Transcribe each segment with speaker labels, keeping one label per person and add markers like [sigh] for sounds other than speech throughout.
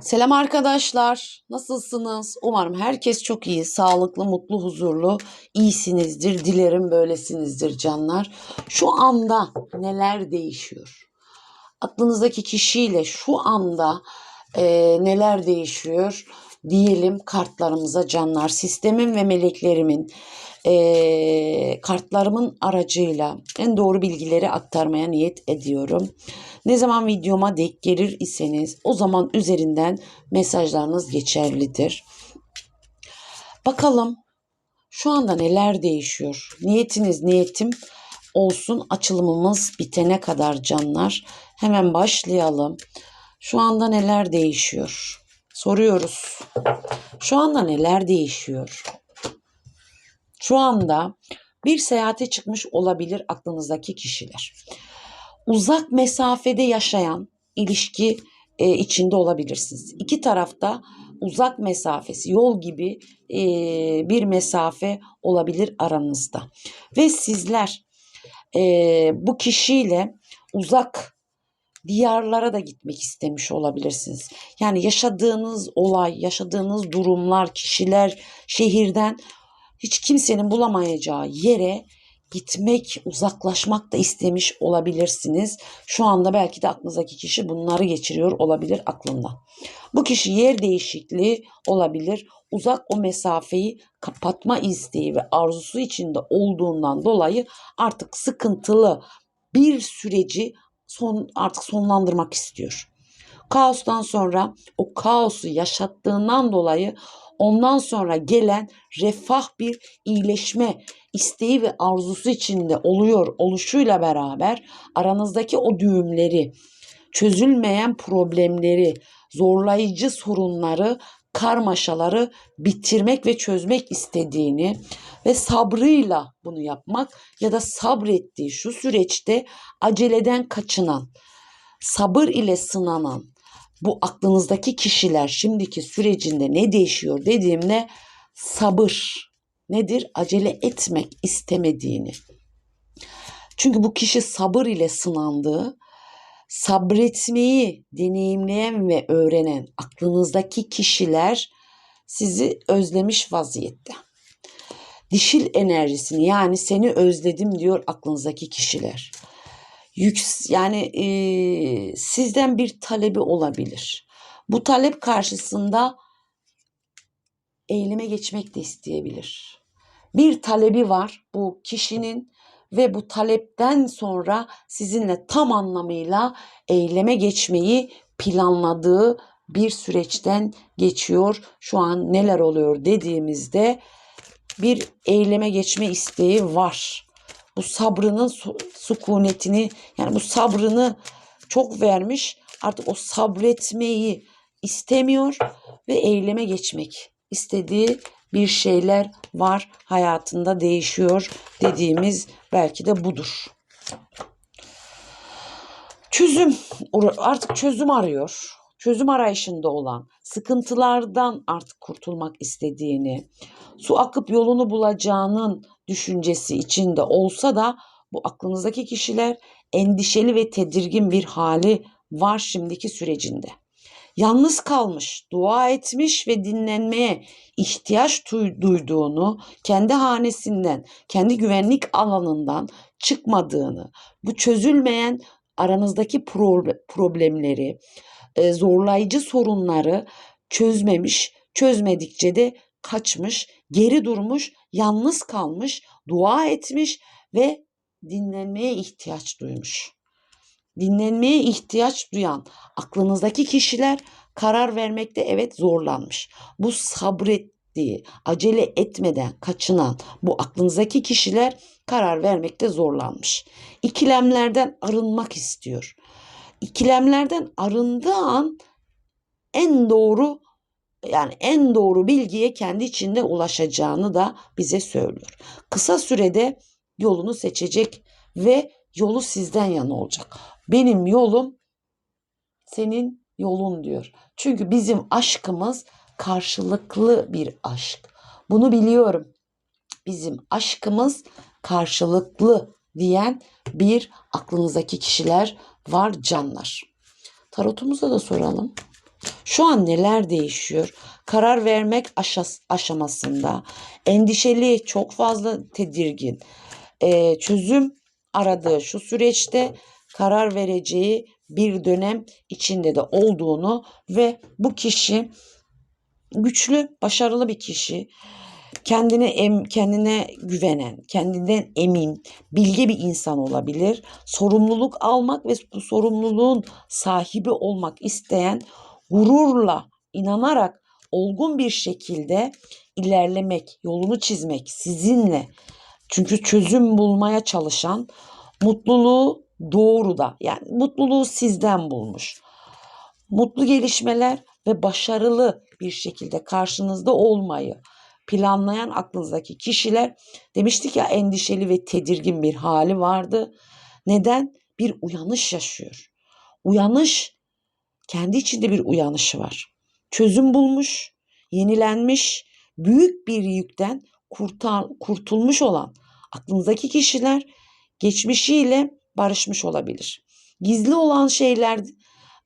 Speaker 1: Selam arkadaşlar. Nasılsınız? Umarım herkes çok iyi, sağlıklı, mutlu, huzurlu, iyisinizdir. Dilerim böylesinizdir canlar. Şu anda neler değişiyor? Aklınızdaki kişiyle şu anda e, neler değişiyor? Diyelim kartlarımıza canlar. Sistemin ve meleklerimin e, kartlarımın aracıyla en doğru bilgileri aktarmaya niyet ediyorum. Ne zaman videoma denk gelir iseniz o zaman üzerinden mesajlarınız geçerlidir. Bakalım şu anda neler değişiyor? Niyetiniz niyetim olsun açılımımız bitene kadar canlar. Hemen başlayalım. Şu anda neler değişiyor? Soruyoruz. Şu anda neler değişiyor? Şu anda bir seyahate çıkmış olabilir aklınızdaki kişiler uzak mesafede yaşayan ilişki e, içinde olabilirsiniz. İki tarafta uzak mesafesi, yol gibi e, bir mesafe olabilir aranızda. Ve sizler e, bu kişiyle uzak diyarlara da gitmek istemiş olabilirsiniz. Yani yaşadığınız olay, yaşadığınız durumlar, kişiler şehirden hiç kimsenin bulamayacağı yere gitmek, uzaklaşmak da istemiş olabilirsiniz. Şu anda belki de aklınızdaki kişi bunları geçiriyor olabilir aklında. Bu kişi yer değişikliği olabilir. Uzak o mesafeyi kapatma isteği ve arzusu içinde olduğundan dolayı artık sıkıntılı bir süreci son artık sonlandırmak istiyor. Kaostan sonra o kaosu yaşattığından dolayı ondan sonra gelen refah bir iyileşme isteği ve arzusu içinde oluyor oluşuyla beraber aranızdaki o düğümleri, çözülmeyen problemleri, zorlayıcı sorunları, karmaşaları bitirmek ve çözmek istediğini ve sabrıyla bunu yapmak ya da sabrettiği şu süreçte aceleden kaçınan, sabır ile sınanan bu aklınızdaki kişiler şimdiki sürecinde ne değişiyor dediğimde sabır nedir? Acele etmek istemediğini. Çünkü bu kişi sabır ile sınandığı, sabretmeyi deneyimleyen ve öğrenen aklınızdaki kişiler sizi özlemiş vaziyette. Dişil enerjisini yani seni özledim diyor aklınızdaki kişiler. Yüks yani e, sizden bir talebi olabilir. Bu talep karşısında eyleme geçmek de isteyebilir bir talebi var bu kişinin ve bu talepten sonra sizinle tam anlamıyla eyleme geçmeyi planladığı bir süreçten geçiyor. Şu an neler oluyor dediğimizde bir eyleme geçme isteği var. Bu sabrının sukunetini yani bu sabrını çok vermiş. Artık o sabretmeyi istemiyor ve eyleme geçmek istediği bir şeyler var hayatında değişiyor dediğimiz belki de budur. Çözüm artık çözüm arıyor. Çözüm arayışında olan, sıkıntılardan artık kurtulmak istediğini, su akıp yolunu bulacağının düşüncesi içinde olsa da bu aklınızdaki kişiler endişeli ve tedirgin bir hali var şimdiki sürecinde. Yalnız kalmış, dua etmiş ve dinlenmeye ihtiyaç duyduğunu, kendi hanesinden, kendi güvenlik alanından çıkmadığını, bu çözülmeyen aranızdaki problemleri, e, zorlayıcı sorunları çözmemiş, çözmedikçe de kaçmış, geri durmuş, yalnız kalmış, dua etmiş ve dinlenmeye ihtiyaç duymuş dinlenmeye ihtiyaç duyan aklınızdaki kişiler karar vermekte evet zorlanmış. Bu sabrettiği, acele etmeden kaçınan bu aklınızdaki kişiler karar vermekte zorlanmış. İkilemlerden arınmak istiyor. İkilemlerden arındığı an en doğru yani en doğru bilgiye kendi içinde ulaşacağını da bize söylüyor. Kısa sürede yolunu seçecek ve yolu sizden yana olacak. Benim yolum senin yolun diyor. Çünkü bizim aşkımız karşılıklı bir aşk. Bunu biliyorum. Bizim aşkımız karşılıklı diyen bir aklınızdaki kişiler var canlar. Tarotumuza da soralım. Şu an neler değişiyor? Karar vermek aşamasında. Endişeli, çok fazla tedirgin. Ee, çözüm aradığı şu süreçte karar vereceği bir dönem içinde de olduğunu ve bu kişi güçlü, başarılı bir kişi. Kendine em, kendine güvenen, kendinden emin, bilge bir insan olabilir. Sorumluluk almak ve bu sorumluluğun sahibi olmak isteyen, gururla, inanarak olgun bir şekilde ilerlemek, yolunu çizmek sizinle. Çünkü çözüm bulmaya çalışan, mutluluğu doğruda, yani mutluluğu sizden bulmuş. Mutlu gelişmeler ve başarılı bir şekilde karşınızda olmayı planlayan aklınızdaki kişiler demiştik ya endişeli ve tedirgin bir hali vardı. Neden? Bir uyanış yaşıyor. Uyanış kendi içinde bir uyanışı var. Çözüm bulmuş, yenilenmiş, büyük bir yükten kurtar, kurtulmuş olan aklınızdaki kişiler geçmişiyle barışmış olabilir. Gizli olan şeyler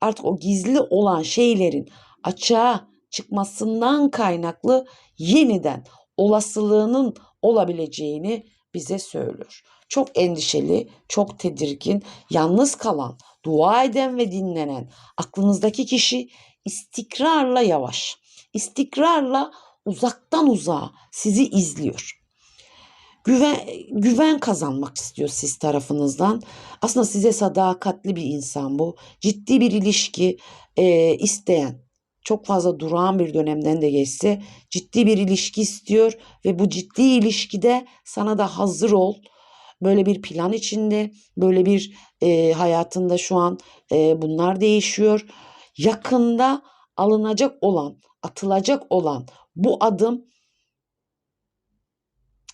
Speaker 1: artık o gizli olan şeylerin açığa çıkmasından kaynaklı yeniden olasılığının olabileceğini bize söylüyor. Çok endişeli, çok tedirgin, yalnız kalan, dua eden ve dinlenen aklınızdaki kişi istikrarla yavaş, istikrarla uzaktan uzağa sizi izliyor. Güven, güven kazanmak istiyor siz tarafınızdan. Aslında size sadakatli bir insan bu. Ciddi bir ilişki e, isteyen, çok fazla durağan bir dönemden de geçse ciddi bir ilişki istiyor ve bu ciddi ilişkide sana da hazır ol. Böyle bir plan içinde, böyle bir e, hayatında şu an e, bunlar değişiyor. Yakında alınacak olan, atılacak olan bu adım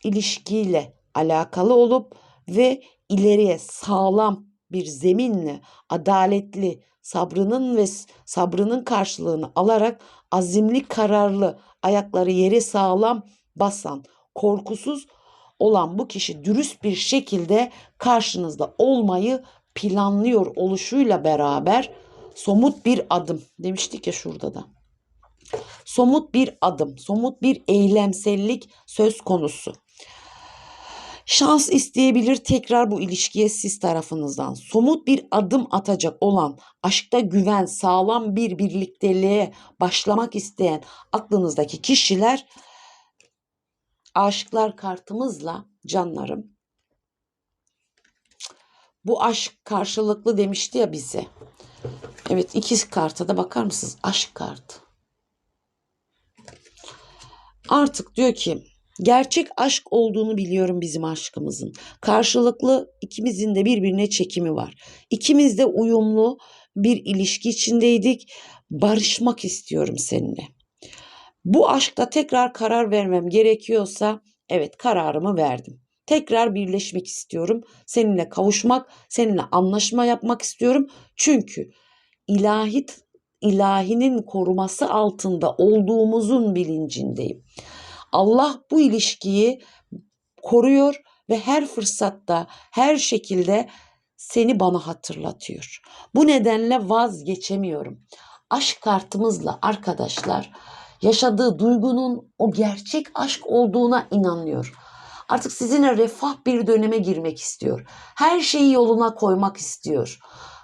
Speaker 1: ilişkiyle alakalı olup ve ileriye sağlam bir zeminle adaletli sabrının ve sabrının karşılığını alarak azimli kararlı ayakları yere sağlam basan korkusuz olan bu kişi dürüst bir şekilde karşınızda olmayı planlıyor oluşuyla beraber somut bir adım demiştik ya şurada da. Somut bir adım, somut bir eylemsellik söz konusu. Şans isteyebilir tekrar bu ilişkiye siz tarafınızdan. Somut bir adım atacak olan, aşkta güven, sağlam bir birlikteliğe başlamak isteyen aklınızdaki kişiler aşıklar kartımızla canlarım bu aşk karşılıklı demişti ya bize. Evet ikiz karta da bakar mısınız? Aşk kartı. Artık diyor ki gerçek aşk olduğunu biliyorum bizim aşkımızın. Karşılıklı ikimizin de birbirine çekimi var. İkimiz de uyumlu bir ilişki içindeydik. Barışmak istiyorum seninle. Bu aşkta tekrar karar vermem gerekiyorsa evet kararımı verdim. Tekrar birleşmek istiyorum. Seninle kavuşmak, seninle anlaşma yapmak istiyorum. Çünkü ilahi ilahinin koruması altında olduğumuzun bilincindeyim. Allah bu ilişkiyi koruyor ve her fırsatta, her şekilde seni bana hatırlatıyor. Bu nedenle vazgeçemiyorum. Aşk kartımızla arkadaşlar yaşadığı duygunun o gerçek aşk olduğuna inanıyor. Artık sizinle refah bir döneme girmek istiyor. Her şeyi yoluna koymak istiyor.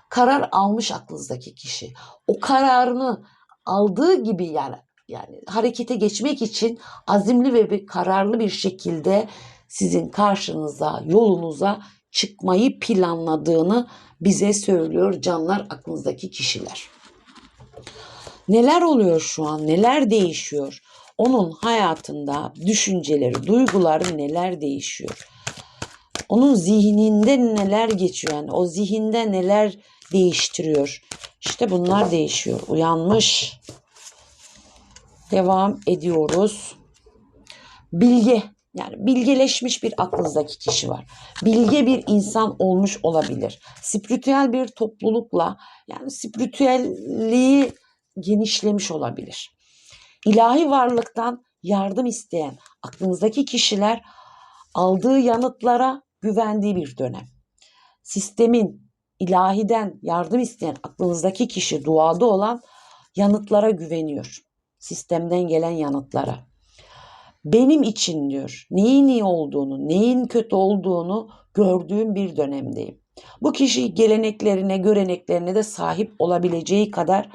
Speaker 1: Karar almış aklınızdaki kişi. O kararını aldığı gibi yani yani harekete geçmek için azimli ve bir kararlı bir şekilde sizin karşınıza, yolunuza çıkmayı planladığını bize söylüyor canlar aklınızdaki kişiler. Neler oluyor şu an? Neler değişiyor? Onun hayatında düşünceleri, duyguları neler değişiyor? Onun zihninde neler geçiyor? Yani o zihinde neler değiştiriyor? İşte bunlar değişiyor. Uyanmış. Devam ediyoruz. Bilge yani bilgeleşmiş bir aklınızdaki kişi var. Bilge bir insan olmuş olabilir. Spiritüel bir toplulukla yani spiritüelliği genişlemiş olabilir. İlahi varlıktan yardım isteyen aklınızdaki kişiler aldığı yanıtlara güvendiği bir dönem. Sistemin ilahiden yardım isteyen aklınızdaki kişi duada olan yanıtlara güveniyor. Sistemden gelen yanıtlara. Benim için diyor neyin iyi olduğunu, neyin kötü olduğunu gördüğüm bir dönemdeyim. Bu kişi geleneklerine, göreneklerine de sahip olabileceği kadar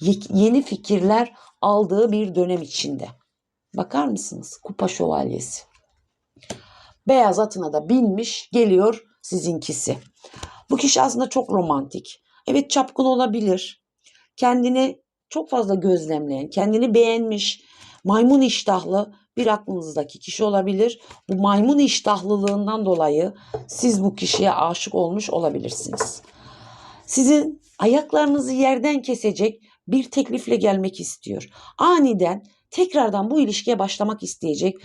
Speaker 1: ye- yeni fikirler aldığı bir dönem içinde. Bakar mısınız? Kupa şövalyesi. Beyaz atına da binmiş geliyor sizinkisi. Bu kişi aslında çok romantik. Evet çapkın olabilir. Kendini çok fazla gözlemleyen, kendini beğenmiş, maymun iştahlı bir aklınızdaki kişi olabilir. Bu maymun iştahlılığından dolayı siz bu kişiye aşık olmuş olabilirsiniz. Sizin ayaklarınızı yerden kesecek bir teklifle gelmek istiyor. Aniden tekrardan bu ilişkiye başlamak isteyecek.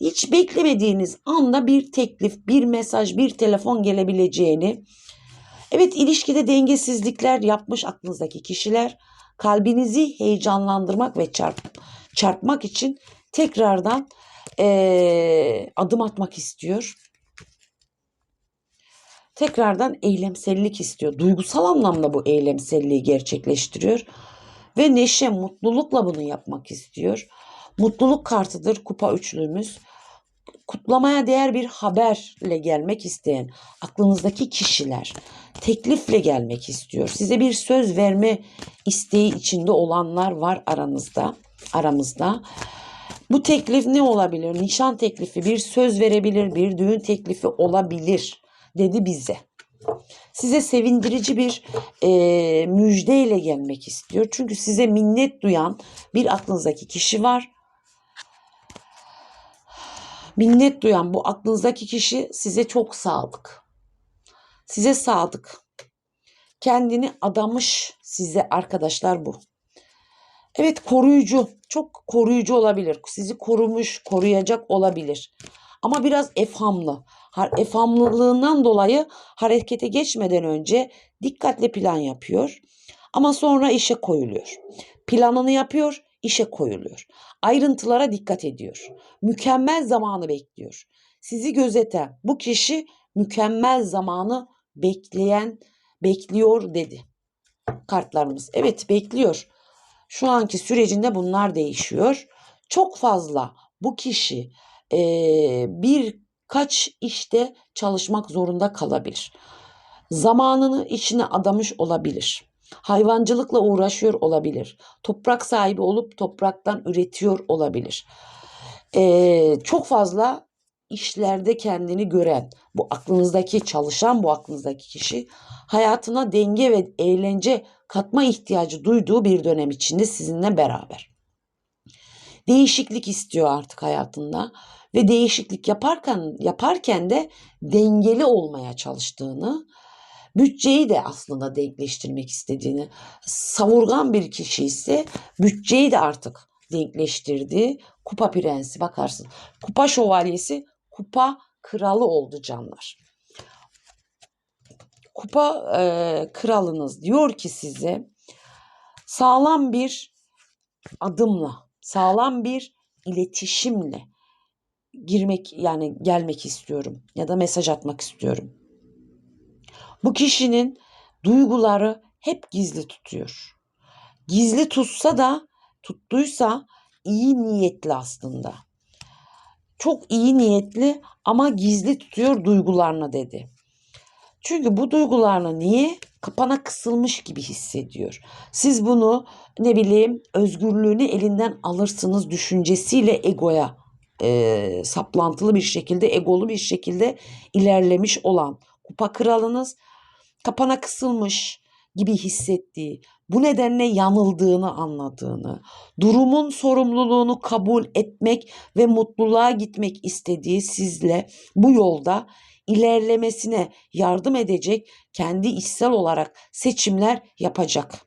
Speaker 1: Hiç beklemediğiniz anda bir teklif, bir mesaj, bir telefon gelebileceğini Evet ilişkide dengesizlikler yapmış aklınızdaki kişiler kalbinizi heyecanlandırmak ve çarp, çarpmak için tekrardan eee, adım atmak istiyor. Tekrardan eylemsellik istiyor. Duygusal anlamda bu eylemselliği gerçekleştiriyor. Ve neşe, mutlulukla bunu yapmak istiyor. Mutluluk kartıdır kupa üçlümüz. Kutlamaya değer bir haberle gelmek isteyen aklınızdaki kişiler teklifle gelmek istiyor. Size bir söz verme isteği içinde olanlar var aranızda, aramızda. Bu teklif ne olabilir? Nişan teklifi, bir söz verebilir, bir düğün teklifi olabilir dedi bize. Size sevindirici bir e, müjdeyle gelmek istiyor. Çünkü size minnet duyan bir aklınızdaki kişi var. Minnet duyan bu aklınızdaki kişi size çok sadık. Size sadık. Kendini adamış size arkadaşlar bu. Evet koruyucu, çok koruyucu olabilir. Sizi korumuş, koruyacak olabilir. Ama biraz efhamlı. Ha- Efhamlılığından dolayı harekete geçmeden önce dikkatli plan yapıyor. Ama sonra işe koyuluyor. Planını yapıyor, işe koyuluyor. Ayrıntılara dikkat ediyor. Mükemmel zamanı bekliyor. Sizi gözeten bu kişi mükemmel zamanı bekleyen, bekliyor dedi kartlarımız. Evet bekliyor. Şu anki sürecinde bunlar değişiyor. Çok fazla bu kişi eee, birkaç işte çalışmak zorunda kalabilir. Zamanını içine adamış olabilir. Hayvancılıkla uğraşıyor olabilir. Toprak sahibi olup topraktan üretiyor olabilir. Eee, çok fazla işlerde kendini gören, bu aklınızdaki çalışan bu aklınızdaki kişi hayatına denge ve eğlence katma ihtiyacı duyduğu bir dönem içinde sizinle beraber. Değişiklik istiyor artık hayatında ve değişiklik yaparken yaparken de dengeli olmaya çalıştığını, bütçeyi de aslında denkleştirmek istediğini, savurgan bir kişi ise bütçeyi de artık denkleştirdi. Kupa prensi bakarsın. Kupa şövalyesi, kupa kralı oldu canlar. Kupa e, kralınız diyor ki size sağlam bir adımla, sağlam bir iletişimle girmek yani gelmek istiyorum ya da mesaj atmak istiyorum. Bu kişinin duyguları hep gizli tutuyor. Gizli tutsa da tuttuysa iyi niyetli aslında. Çok iyi niyetli ama gizli tutuyor duygularını dedi. Çünkü bu duygularını niye? Kapana kısılmış gibi hissediyor. Siz bunu ne bileyim özgürlüğünü elinden alırsınız düşüncesiyle egoya e, saplantılı bir şekilde, egolu bir şekilde ilerlemiş olan kupa kralınız kapana kısılmış gibi hissettiği, bu nedenle yanıldığını anladığını, durumun sorumluluğunu kabul etmek ve mutluluğa gitmek istediği sizle bu yolda ilerlemesine yardım edecek kendi içsel olarak seçimler yapacak.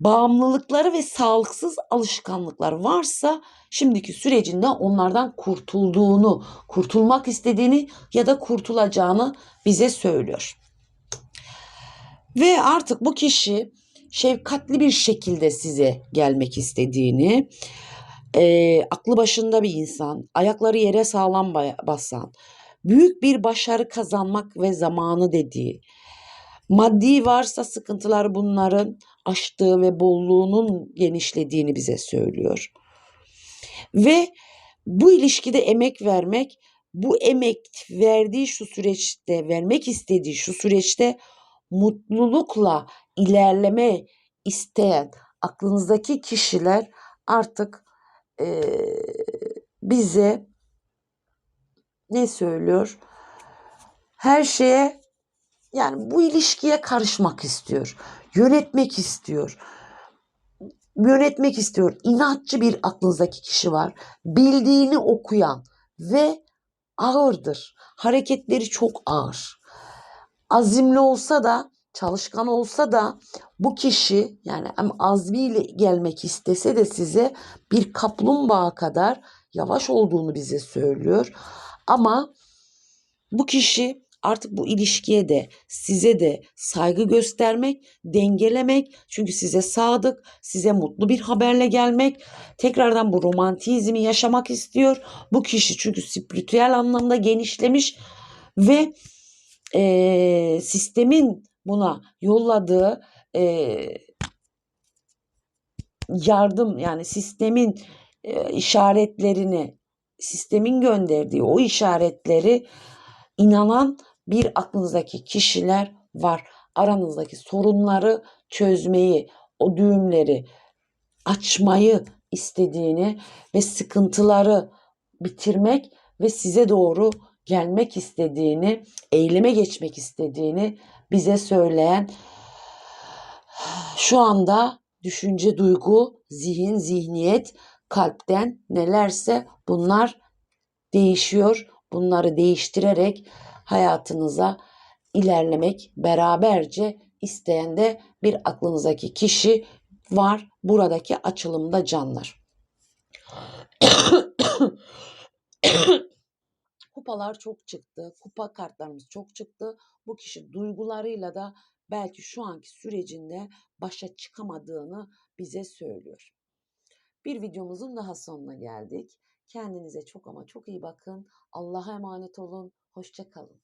Speaker 1: Bağımlılıkları ve sağlıksız alışkanlıklar varsa şimdiki sürecinde onlardan kurtulduğunu, kurtulmak istediğini ya da kurtulacağını bize söylüyor. Ve artık bu kişi şefkatli bir şekilde size gelmek istediğini, e, aklı başında bir insan, ayakları yere sağlam ba- basan, büyük bir başarı kazanmak ve zamanı dediği, maddi varsa sıkıntılar bunların açtığı ve bolluğunun genişlediğini bize söylüyor. Ve bu ilişkide emek vermek, bu emek verdiği şu süreçte, vermek istediği şu süreçte mutlulukla ilerleme isteyen aklınızdaki kişiler artık eee, bize ne söylüyor? Her şeye yani bu ilişkiye karışmak istiyor. Yönetmek istiyor. Yönetmek istiyor. İnatçı bir aklınızdaki kişi var. Bildiğini okuyan ve ağırdır. Hareketleri çok ağır. Azimli olsa da, çalışkan olsa da bu kişi yani hem azmiyle gelmek istese de size bir kaplumbağa kadar yavaş olduğunu bize söylüyor. Ama bu kişi artık bu ilişkiye de size de saygı göstermek, dengelemek çünkü size sadık, size mutlu bir haberle gelmek, tekrardan bu romantizmi yaşamak istiyor. Bu kişi çünkü spiritüel anlamda genişlemiş ve eee, sistemin buna yolladığı eee, yardım yani sistemin eee, işaretlerini, sistemin gönderdiği o işaretleri inanan bir aklınızdaki kişiler var. Aranızdaki sorunları çözmeyi, o düğümleri açmayı istediğini ve sıkıntıları bitirmek ve size doğru gelmek istediğini, eyleme geçmek istediğini bize söyleyen şu anda düşünce, duygu, zihin, zihniyet, kalpten nelerse bunlar değişiyor. Bunları değiştirerek hayatınıza ilerlemek beraberce isteyen de bir aklınızdaki kişi var buradaki açılımda canlar. [coughs] Kupalar çok çıktı. Kupa kartlarımız çok çıktı. Bu kişi duygularıyla da belki şu anki sürecinde başa çıkamadığını bize söylüyor. Bir videomuzun daha sonuna geldik. Kendinize çok ama çok iyi bakın. Allah'a emanet olun. Hoşça kalın.